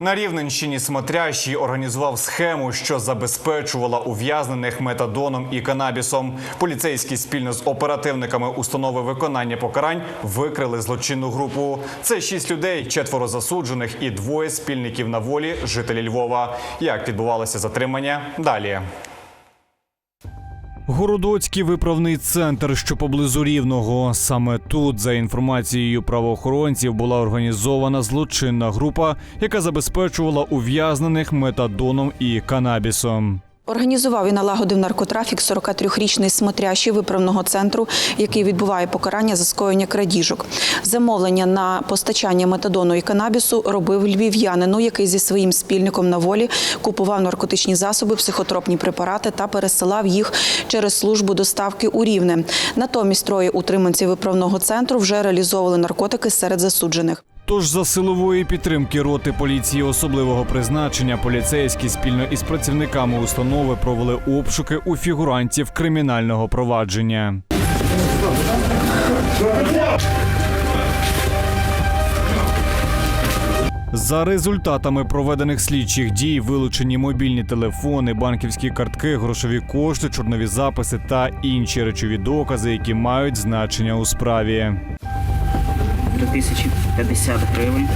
На Рівненщині смотрящий організував схему, що забезпечувала ув'язнених метадоном і канабісом. Поліцейські спільно з оперативниками установи виконання покарань викрили злочинну групу. Це шість людей, четверо засуджених і двоє спільників на волі, жителі Львова. Як відбувалося затримання? Далі. Городоцький виправний центр, що поблизу рівного. Саме тут, за інформацією правоохоронців, була організована злочинна група, яка забезпечувала ув'язнених метадоном і канабісом. Організував і налагодив наркотрафік 43-річний смотрящий виправного центру, який відбуває покарання за скоєння крадіжок. Замовлення на постачання метадону і канабісу робив львів'янину, який зі своїм спільником на волі купував наркотичні засоби, психотропні препарати та пересилав їх через службу доставки у Рівне. Натомість троє утриманців виправного центру вже реалізовували наркотики серед засуджених. Тож за силової підтримки роти поліції особливого призначення поліцейські спільно із працівниками установи провели обшуки у фігурантів кримінального провадження. За результатами проведених слідчих дій вилучені мобільні телефони, банківські картки, грошові кошти, чорнові записи та інші речові докази, які мають значення у справі. 3050 гривень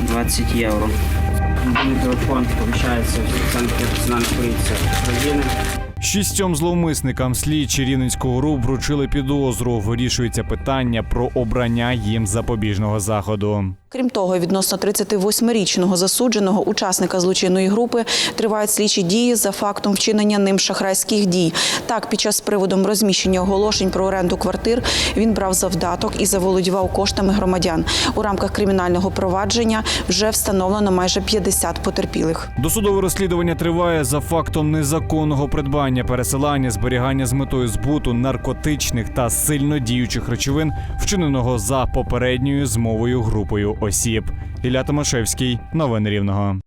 і 20 євро. Мобільний телефон в центрі національної поліції України. Шістьом зловмисникам слідчі Рівненського РУ вручили підозру. Вирішується питання про обрання їм запобіжного заходу. Крім того, відносно 38-річного засудженого учасника злочинної групи тривають слідчі дії за фактом вчинення ним шахрайських дій. Так, під час приводом розміщення оголошень про оренду квартир він брав завдаток і заволодівав коштами громадян. У рамках кримінального провадження вже встановлено майже 50 потерпілих. Досудове розслідування триває за фактом незаконного придбання, пересилання, зберігання з метою збуту наркотичних та сильно діючих речовин, вчиненого за попередньою змовою групою осіб. Ілля Томашевський, новини Рівного.